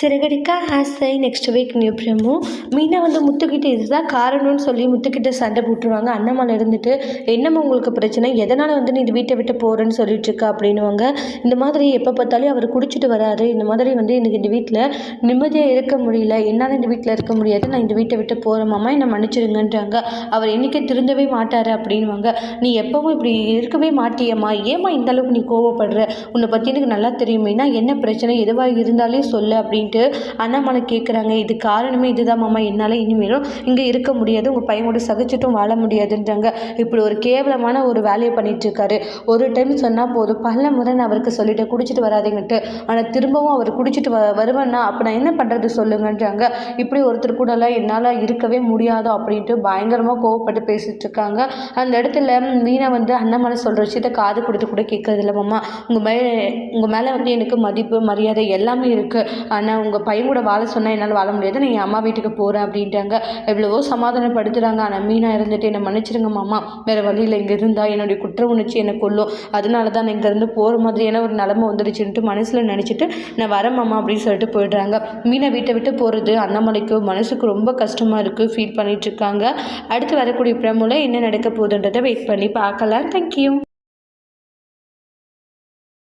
Siragadikka Aasai next week new promo Meena வந்து முத்துக்கிட்ட இதுதான் காரணம்னு சொல்லி முத்துக்கிட்ட சண்டை போட்டுருவாங்க. அண்ணாமலை இருந்துட்டு என்னம்மா உங்களுக்கு பிரச்சனை? எதனால் வந்து நீ இந்த வீட்டை விட்டு போகிறேன்னு சொல்லிட்டு இருக்க? அப்படின்னுவாங்க. இந்த மாதிரி எப்போ பார்த்தாலும் அவர் குடிச்சிட்டு வராரு. இந்த மாதிரி வந்து எனக்கு இந்த வீட்டில் நிம்மதியாக இருக்க முடியல. என்னால் இந்த வீட்டில் இருக்க முடியாது. நான் இந்த வீட்டை விட்டு போகிறேன் மாமா என்னை மன்னிச்சிடுங்கன்றாங்க அவர் என்றைக்கே திருந்தவே மாட்டார் அப்படின்வாங்க நீ எப்பவும் இப்படி இருக்கவே மாட்டியம்மா. ஏம்மா இந்த அளவுக்கு நீ கோவப்படுற? உன்னை பற்றி எனக்கு நல்லா தெரியுமேனா என்ன பிரச்சனை? எதுவாக இருந்தாலே சொல்லு அப்படின்ட்டு அண்ணாமலை கேட்குறாங்க இது காரணமே இதுதான் மாமா. என்னால் இனிமேலும் இங்கே இருக்க முடியாது. உங்கள் பையன் கூட சகிச்சிட்டும் வாழ முடியாதுன்றாங்க. இப்படி ஒரு கேவலமான ஒரு வேலையை பண்ணிட்டு இருக்காரு ஒரு டைம் சொன்னால் போதும். பல முறை நான் அவருக்கு சொல்லிட்டேன். குடிச்சிட்டு வராதிங்கன்ட்டு. ஆனால் திரும்பவும் அவர் குடிச்சிட்டு வ வருவேன்னா அப்போ நான் என்ன பண்ணுறது சொல்லுங்கன்றாங்க. இப்படி ஒருத்தர் கூடலாம் என்னால் இருக்கவே முடியாதோ அப்படின்ட்டு பயங்கரமாக கோவப்பட்டு பேசிட்டு இருக்காங்க அந்த இடத்துல மீனா வந்து அண்ணாமலை சொல்கிற விஷயத்த காது கொடுத்து கூட கேட்கறது இல்லை மாமா. உங்கள் மேலே உங்கள் மேலே வந்து எனக்கு மதிப்பு மரியாதை எல்லாமே இருக்குது ஆனால் உங்கள் பையன் கூட வாழ சொன்னால் என்னால் வாழ முடியாது. நான் என் அம்மா வீட்டுக்கு போகிறேன் அப்படின்ட்டாங்க. எவ்வளவோ சமாதானப்படுத்துகிறாங்க ஆனால் மீனாக இருந்துட்டு என்னை மன்னிச்சிருங்க மாமா. வேறு வழியில் இங்கே இருந்தால் என்னுடைய குற்ற உணர்ச்சி என்னை கொல்லும். அதனால தான் நான் இங்கேருந்து போகிற மாதிரியான ஒரு நிலமை வந்துடுச்சுன்ட்டு மனசில் நினச்சிட்டு நான் வரேன் மாமா அப்படின்னு சொல்லிட்டு போயிடுறாங்க. மீனை வீட்டை விட்டு போகிறது அண்ணாமலைக்கு மனசுக்கு ரொம்ப கஷ்டமாக இருக்குது ஃபீல் பண்ணிகிட்ருக்காங்க அடுத்து வரக்கூடிய பிரமுல என்ன நடக்க போகுதுன்றதை வெயிட் பண்ணி பார்க்கலாம். தேங்க்யூ